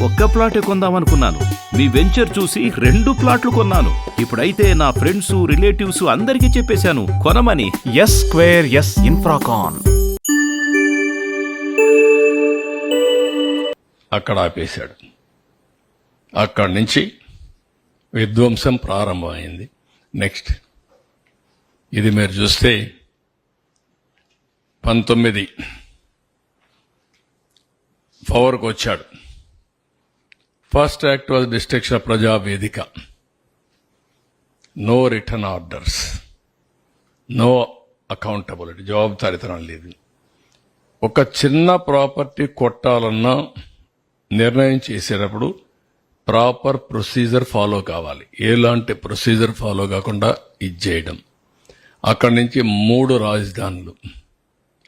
ఒక్క ప్లాటే కొందామనుకున్నాను. మీ వెంచర్ చూసి రెండు ప్లాట్లు కొన్నాను. ఇప్పుడైతే నా ఫ్రెండ్స్ రిలేటివ్స్ అందరికీ చెప్పేశాను కొనమని. ఎస్ స్క్వేర్ ఎస్ ఇన్ఫ్రాకాన్ అక్కడ ఆపేశాడు. అక్కడి నుంచి విధ్వంసం ప్రారంభమైంది. నెక్స్ట్ ఇది మీరు చూస్తే పంతొమ్మిది. పవర్కి వచ్చాడు first act was destruction Praja Vedika no return orders no accountability జవాబుదారితనం లేదు ఒక చిన్న ప్రాపర్టీ కొట్టాలన్నా నిర్ణయం చేసేటప్పుడు ప్రాపర్ ప్రొసీజర్ ఫాలో కావాలి. ఎలాంటి ప్రొసీజర్ ఫాలో కాకుండా ఇది చేయడం. అక్కడి నుంచి మూడు రాజధానులు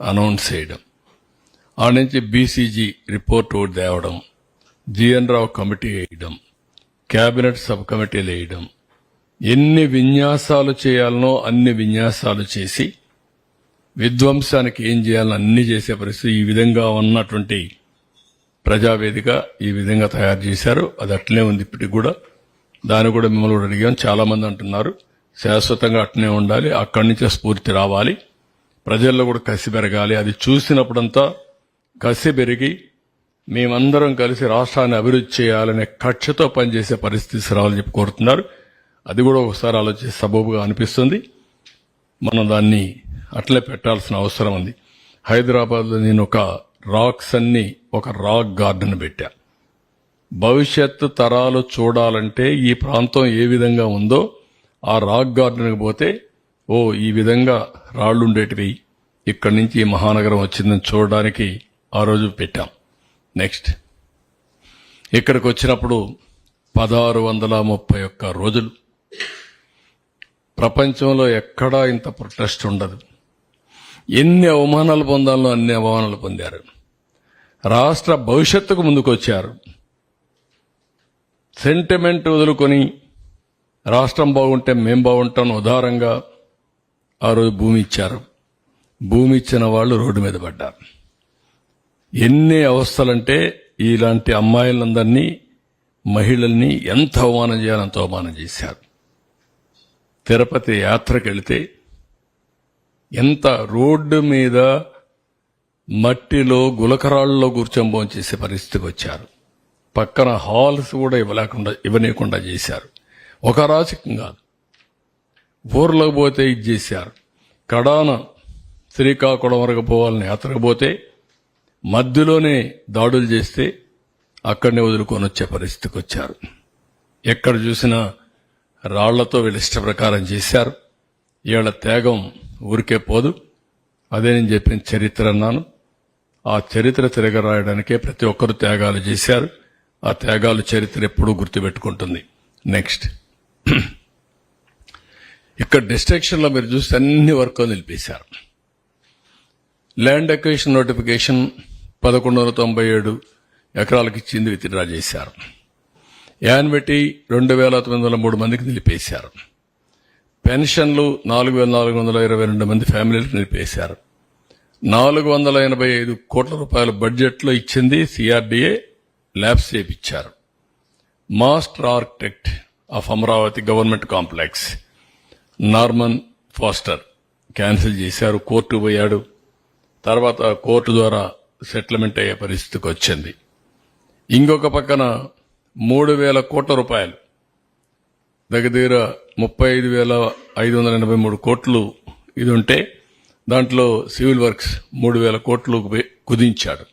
అనౌన్స్ చేయడం. ఆ నుంచి బీసీజీ రిపోర్ట్ తేవడం. జిఎన్ రావు కమిటీ వేయడం కేబినెట్ సబ్ కమిటీలు వేయడం ఎన్ని విన్యాసాలు చేయాలనో అన్ని విన్యాసాలు చేసి విధ్వంసానికి ఏం చేయాలని అన్ని చేసే పరిస్థితి ఈ విధంగా ఉన్నటువంటి ప్రజావేదిక ఈ విధంగా తయారు చేశారు. అది అట్లనే ఉంది ఇప్పటికి కూడా. దాన్ని కూడా మిమ్మల్ని కూడా అడిగాం. చాలామంది అంటున్నారు. శాశ్వతంగా అట్లనే ఉండాలి. అక్కడి నుంచే స్ఫూర్తి రావాలి. ప్రజల్లో కూడా కసి పెరగాలి. అది చూసినప్పుడంతా కసి పెరిగి మేమందరం కలిసి రాష్ట్రాన్ని అభివృద్ధి చేయాలనే కక్షతో పనిచేసే పరిస్థితి రావాలని చెప్పి కోరుతున్నారు. అది కూడా ఒకసారి ఆలోచించి సబబుగా అనిపిస్తుంది. మనం దాన్ని అట్లే పెట్టాల్సిన అవసరం ఉంది. హైదరాబాద్లో నేను ఒక రాక్స్ అన్ని ఒక రాక్ గార్డెన్ పెట్టా. భవిష్యత్తు తరాలు చూడాలంటే ఈ ప్రాంతం ఏ విధంగా ఉందో ఆ రాక్ గార్డెన్కి పోతే ఓ ఈ విధంగా రాళ్ళు ఉండేటివి. ఇక్కడి నుంచి ఈ మహానగరం వచ్చిందని చూడడానికి ఆ రోజు పెట్టాం. నెక్స్ట్ ఇక్కడికి వచ్చినప్పుడు పదహారు వందల ముప్పై ఒక్క రోజులు. ప్రపంచంలో ఎక్కడా ఇంత ప్రొటెస్ట్ ఉండదు. ఎన్ని అవమానాలు పొందాలో అన్ని అవమానాలు పొందారు. రాష్ట్ర భవిష్యత్తుకు ముందుకొచ్చారు. సెంటిమెంట్ వదులుకొని రాష్ట్రం బాగుంటే మేం బాగుంటాం ఉదారంగా ఆ రోజు భూమి ఇచ్చారు. భూమి ఇచ్చిన వాళ్ళు రోడ్డు మీద పడ్డారు. ఎన్ని అవస్థలంటే ఇలాంటి అమ్మాయిలందరినీ మహిళల్ని ఎంత అవమానం చేయాలంత అవమానం చేశారు. తిరుపతి యాత్రకు వెళితే ఎంత రోడ్డు మీద మట్టిలో గులకరాళ్ళలో కూర్చొని చేసే పరిస్థితికి వచ్చారు. పక్కన హాల్స్ కూడా ఇవ్వలేకుండా ఇవ్వనీయకుండా చేశారు. ఒక రాజకం కాదు. ఊర్లోకి పోతే ఇది చేశారు. కడాన శ్రీకాకుళం వరకు పోవాలని యాత్రకు పోతే మధ్యలోనే దాడులు చేస్తే అక్కడనే వదులుకొని వచ్చే పరిస్థితికి వచ్చారు. ఎక్కడ చూసినా రాళ్ళతో వీళ్ళ ఇష్ట ప్రకారం చేశారు. వీళ్ళ త్యాగం ఊరికే పోదు. అదే నేను చెప్పిన చరిత్ర అన్నాను. ఆ చరిత్ర తిరగరాయడానికే ప్రతి ఒక్కరు త్యాగాలు చేశారు. ఆ త్యాగాలు చరిత్ర ఎప్పుడూ గుర్తుపెట్టుకుంటుంది. నెక్స్ట్. ఇక్కడ డిస్ట్రక్షన్లో మీరు చూస్తే అన్ని వర్క్ నిలిపేశారు. ల్యాండ్ అక్వేషన్ నోటిఫికేషన్ పదకొండు వందల తొంభై ఏడు ఎకరాలకు ఇచ్చింది విత్డ్రా చేశారు యాన్విటీ రెండు వేల తొమ్మిది వందల మూడు మందికి నిలిపేశారు. పెన్షన్లు నాలుగు వేల నాలుగు వందల ఇరవై రెండు మంది ఫ్యామిలీలకు నిలిపేశారు. నాలుగు వందల ఎనభై ఐదు కోట్ల రూపాయల బడ్జెట్లో ఇచ్చింది సిఆర్డీఏ ల్యాబ్స్ చేపించారు master architect of Amaravati government complex Norman Foster cancel చేశారు కోర్టు పోయాడు. తర్వాత కోర్టు ద్వారా సెటిల్మెంట్ అయ్యే పరిస్థితికి వచ్చింది. ఇంకొక పక్కన మూడు వేల కోట్ల రూపాయలు దగ్గర దగ్గర ముప్పై ఐదు వేల ఐదు వందల ఎనభై మూడు కోట్లు ఇది ఉంటే దాంట్లో సివిల్ వర్క్స్ మూడు వేల కోట్లు కుదించాడు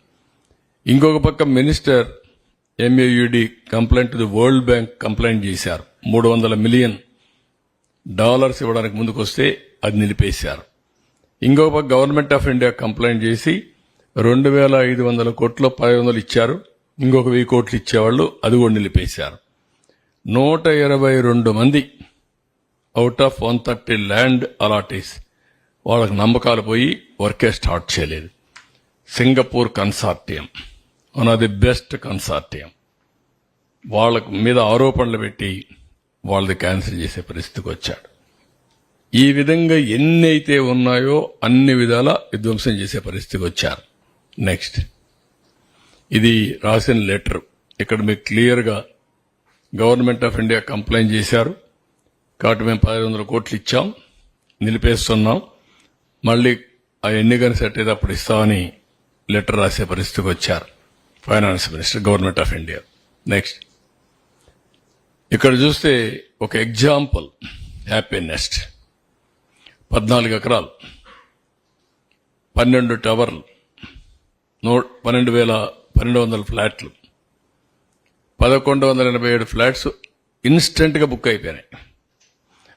ఇంకొక పక్క minister MAUD complaint the World Bank complaint చేశారు. మూడు వందల మిలియన్ డాలర్స్ ఇవ్వడానికి ముందుకు వస్తే అది నిలిపేశారు. ఇంకొక పక్క గవర్నమెంట్ ఆఫ్ ఇండియా కంప్లైంట్ చేసి రెండు వేల ఐదు వందల కోట్లు పది వందలు ఇచ్చారు. ఇంకొక వెయ్యి కోట్లు ఇచ్చేవాళ్ళు అది కూడా నిలిపేశారు. నూట ఇరవై రెండు మంది out of one thirty land allotees వాళ్ళకి నమ్మకాలు పోయి వర్కే స్టార్ట్ చేయలేదు. Singapore consortium one of the best consortium. వాళ్ళకు మీద ఆరోపణలు పెట్టి వాళ్ళది క్యాన్సిల్ చేసే పరిస్థితికి వచ్చాడు. ఈ విధంగా ఎన్ని అయితే ఉన్నాయో అన్ని విధాల విధ్వంసం చేసే పరిస్థితికి వచ్చారు. నెక్స్ట్ ఇది రాసిన లెటర్. ఇక్కడ మీకు క్లియర్గా గవర్నమెంట్ ఆఫ్ ఇండియా కంప్లైంట్ చేశారు. కాబట్టి మేము పదిహేను వందల కోట్లు ఇచ్చాం. నిలిపేస్తున్నాం. మళ్ళీ ఆ ఎన్నికని సెట్ అయితే అప్పుడు ఇస్తామని లెటర్ రాసే పరిస్థితికి వచ్చారు. Finance minister government of India next ఇక్కడ చూస్తే ఒక ఎగ్జాంపుల్ హ్యాపీ నెస్ట్ పద్నాలుగు ఎకరాలు. పన్నెండు టవర్లు. నూ పన్నెండు వేల పన్నెండు వందల ఫ్లాట్లు. పదకొండు వందల ఎనభై ఏడు ఫ్లాట్స్ ఇన్స్టెంట్గా బుక్ అయిపోయినాయి.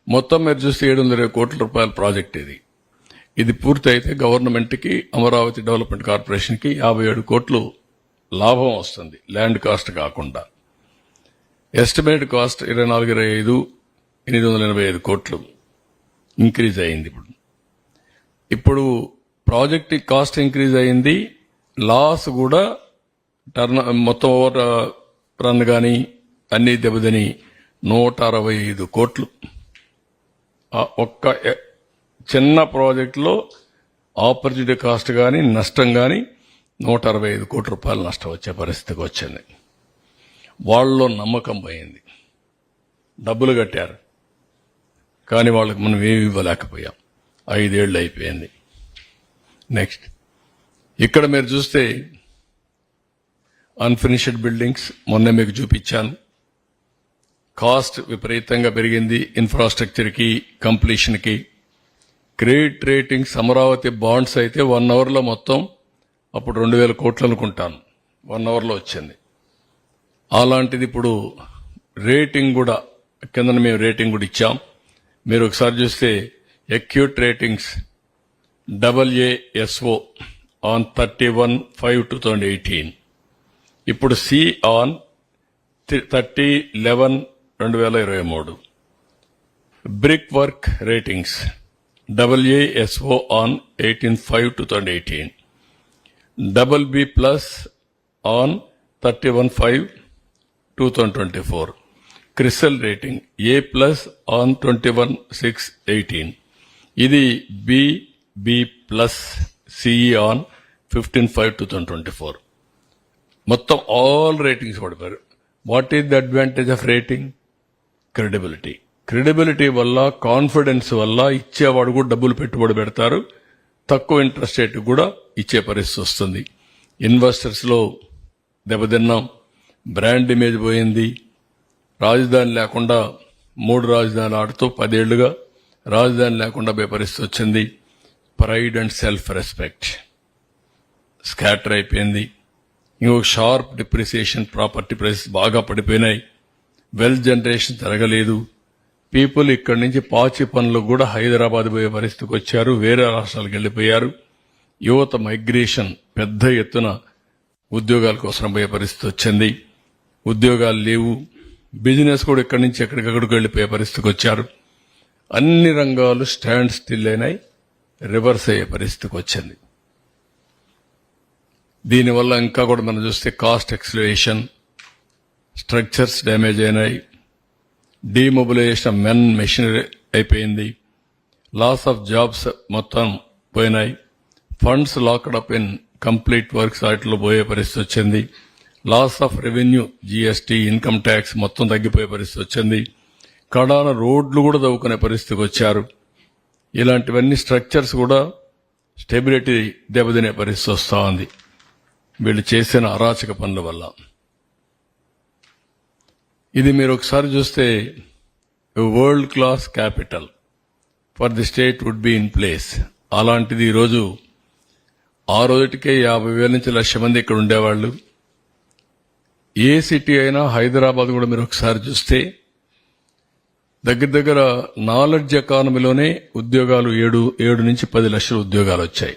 మొత్తం మీరు చూస్తే ఏడు వందల ఇరవై కోట్ల రూపాయల ప్రాజెక్ట్ ఇది. ఇది పూర్తయితే గవర్నమెంట్కి అమరావతి డెవలప్మెంట్ కార్పొరేషన్కి యాభై ఏడు కోట్లు లాభం వస్తుంది ల్యాండ్ కాస్ట్ కాకుండా. ఎస్టిమేట్ కాస్ట్ ఇరవై నాలుగు ఇరవై ఐదు ఎనిమిది వందల ఎనభై ఐదు కోట్లు ఇంక్రీజ్ అయింది ఇప్పుడు. ఇప్పుడు ప్రాజెక్ట్ కాస్ట్ ఇంక్రీజ్ అయింది లాస్ కూడా టర్న్ మొత్తం ఓవర్ రన్ కానీ అన్ని దెబ్బతిని నూట అరవై ఐదు కోట్లు. ఒక్క చిన్న ప్రాజెక్టులో ఆపర్చునిటీ కాస్ట్ కానీ నష్టం కానీ నూట అరవై ఐదు కోట్ల రూపాయలు నష్టం వచ్చే పరిస్థితికి వచ్చింది. వాళ్ళలో నమ్మకం పోయింది. డబ్బులు కట్టారు. కానీ వాళ్ళకి మనం ఏమి ఇవ్వలేకపోయాం. ఐదేళ్ళు అయిపోయింది. నెక్స్ట్. ఇక్కడ మీరు చూస్తే అన్ఫినిష్డ్ బిల్డింగ్స్ మొన్న మీకు చూపించాను. కాస్ట్ విపరీతంగా పెరిగింది ఇన్ఫ్రాస్ట్రక్చర్కి కంప్లీషన్కి క్రెడిట్ రేటింగ్స్ అమరావతి బాండ్స్ అయితే వన్ అవర్లో మొత్తం అప్పుడు రెండు వేల కోట్లు అనుకుంటాను. వన్ అవర్లో వచ్చింది. అలాంటిది ఇప్పుడు రేటింగ్ కూడా కింద మేము రేటింగ్ కూడా ఇచ్చాం. మీరు ఒకసారి చూస్తే Acuite ratings double A SO on thirty one five two thousand eighteen ఇప్పుడు సి ఆన్ థర్టీ లెవెన్ రెండు వేల ఇరవై మూడు. Brickwork ratings W A SO on eighteen five two thousand eighteen double B plus on thirty one five two thousand twenty four Crisil rating A plus on twenty one six eighteen ఇది B B plus CE on fifteen five two thousand twenty four మొత్తం all ratings పడిపోయారు. What is the advantage of rating credibility credibility వల్ల confidence వల్ల ఇచ్చేవాడు కూడా డబ్బులు పెట్టుబడి పెడతారు. తక్కువ ఇంట్రెస్ట్ రేట్ కూడా ఇచ్చే పరిస్థితి వస్తుంది. ఇన్వెస్టర్స్లో దెబ్బతిన్నాం. బ్రాండ్ ఇమేజ్ పోయింది. రాజధాని లేకుండా మూడు రాజధానులు ఆడుతూ పదేళ్ళుగా రాజధాని లేకుండా పోయే పరిస్థితి వచ్చింది. Pride and self respect scatter అయిపోయింది. ఇంకొక షార్ప్ డిప్రిసియేషన్ ప్రాపర్టీ ప్రైసెస్ బాగా పడిపోయినాయి. వెల్త్ జనరేషన్ జరగలేదు. పీపుల్ ఇక్కడి నుంచి పాచి పనులు కూడా హైదరాబాద్ పోయే పరిస్థితికి వచ్చారు. వేరే రాష్ట్రాలకు వెళ్ళిపోయారు. యువత మైగ్రేషన్ పెద్ద ఎత్తున ఉద్యోగాల కోసం పోయే పరిస్థితి వచ్చింది. ఉద్యోగాలు లేవు. బిజినెస్ కూడా ఇక్కడి నుంచి ఎక్కడికక్కడికి వెళ్ళిపోయే పరిస్థితికి వచ్చారు. అన్ని రంగాలు స్టాండ్ స్టిల్ అయినాయి. రివర్స్ అయ్యే పరిస్థితికి వచ్చింది. దీనివల్ల ఇంకా కూడా మనం చూస్తే కాస్ట్ ఎక్స్లేషన్ స్ట్రక్చర్స్ డ్యామేజ్ అయినాయి. డీమొబిలైజేషన్ మెన్ మెషినరీ అయిపోయింది. లాస్ ఆఫ్ జాబ్స్ మొత్తం పోయినాయి. Funds locked up incomplete works వాటిలో పోయే పరిస్థితి వచ్చింది. Loss of revenue GST income tax మొత్తం తగ్గిపోయే పరిస్థితి వచ్చింది. కడాన రోడ్లు కూడా తవ్వుకునే పరిస్థితికి వచ్చారు. ఇలాంటివన్నీ స్ట్రక్చర్స్ కూడా స్టెబిలిటీ దెబ్బతినే పరిస్థితి వస్తూ ఉంది వీళ్ళు చేసిన అరాచక పనుల వల్ల. ఇది మీరు ఒకసారి చూస్తే world class capital for the state would be in place అలాంటిది ఈరోజు ఆ రోజుటికే యాభై వేల నుంచి లక్ష మంది ఇక్కడ ఉండేవాళ్ళు. ఏ సిటీ అయినా హైదరాబాద్ కూడా మీరు ఒకసారి చూస్తే దగ్గర దగ్గర నాలెడ్జ్ ఎకానమీలోనే ఉద్యోగాలు ఏడు ఏడు నుంచి పది లక్షల ఉద్యోగాలు వచ్చాయి.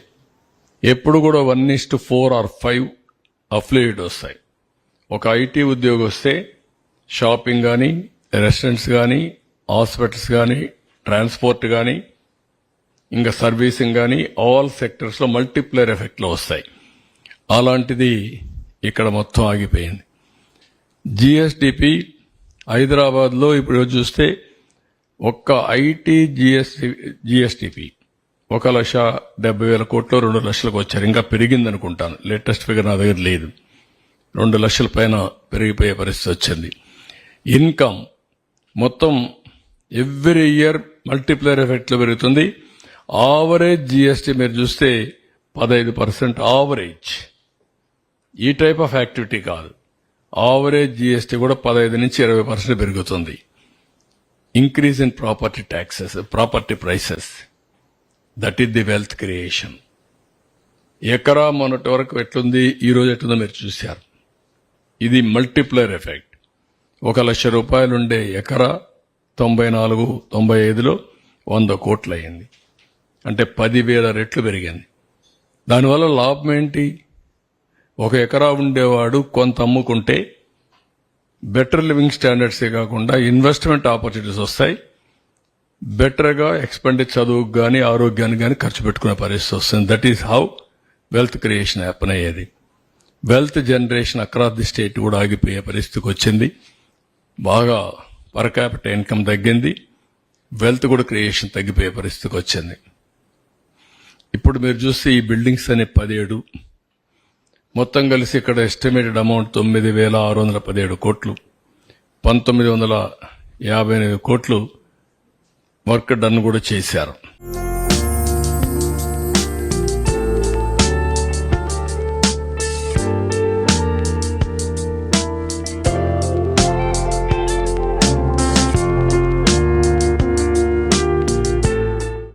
ఎప్పుడు కూడా one is to four or five affiliate వస్తాయి. ఒక ఐటీ ఉద్యోగం వస్తే షాపింగ్ కానీ రెస్టారెంట్స్ కానీ హాస్పిటల్స్ కానీ ట్రాన్స్పోర్ట్ కానీ ఇంకా సర్వీసింగ్ కానీ ఆల్ సెక్టర్స్లో లో ఎఫెక్ట్లో వస్తాయి. అలాంటిది ఇక్కడ మొత్తం ఆగిపోయింది. జిఎస్డిపి హైదరాబాద్లో ఇప్పుడు చూస్తే ఒక్క ఐటీ జిఎస్టి జిఎస్టిపి ఒక లక్ష డెబ్బై వేల కోట్లు రెండు లక్షలకు వచ్చారు. ఇంకా పెరిగింది అనుకుంటాను లేటెస్ట్ ఫిగర్ నా దగ్గర లేదు. రెండు లక్షల పైన పెరిగిపోయే పరిస్థితి వచ్చింది. ఇన్కమ్ మొత్తం ఎవ్రీ ఇయర్ మల్టిప్లైర్ ఎఫెక్ట్లో పెరుగుతుంది. ఆవరేజ్ జిఎస్టీ మీరు చూస్తే పదహైదు పర్సెంట్ ఆవరేజ్. ఈ టైప్ ఆఫ్ యాక్టివిటీ కాదు. ఆవరేజ్ జిఎస్టీ కూడా పదహైదు నుంచి ఇరవై పర్సెంట్ పెరుగుతుంది. Increase in property taxes property prices that is the wealth creation ఎకరా మొన్నటి వరకు ఎట్లుంది? ఈ రోజు ఎట్లుందో మీరు చూశారు. ఇది మల్టిప్లైర్ ఎఫెక్ట్ ఒక లక్ష రూపాయలు ఉండే ఎకరా తొంభై నాలుగు తొంభై ఐదులో వంద కోట్లు అయింది అంటే పదివేల రెట్లు పెరిగింది. దానివల్ల లాభం ఏంటి? ఒక ఎకరా ఉండేవాడు కొంత అమ్ముకుంటే బెటర్ లివింగ్ స్టాండర్డ్సే కాకుండా ఇన్వెస్ట్మెంట్ ఆపర్చునిటీస్ వస్తాయి. బెటర్గా ఎక్స్పెండిచర్ చదువుకు కానీ ఆరోగ్యానికి కానీ ఖర్చు పెట్టుకునే పరిస్థితి వస్తుంది. That is how wealth creation happen అయ్యేది. Wealth generation across the state కూడా ఆగిపోయే పరిస్థితికి వచ్చింది. బాగా పర్ ఇన్కమ్ తగ్గింది. వెల్త్ కూడా క్రియేషన్ తగ్గిపోయే పరిస్థితికి వచ్చింది. ఇప్పుడు మీరు చూస్తే ఈ బిల్డింగ్స్ అనే పదిహేడు మొత్తం కలిసి ఇక్కడ ఎస్టిమేటెడ్ అమౌంట్ తొమ్మిది వేల ఆరు వందల పదిహేడు కోట్లు. పంతొమ్మిది వందల యాభై ఎనిమిది కోట్లు వర్క్ డన్ కూడా చేశారు.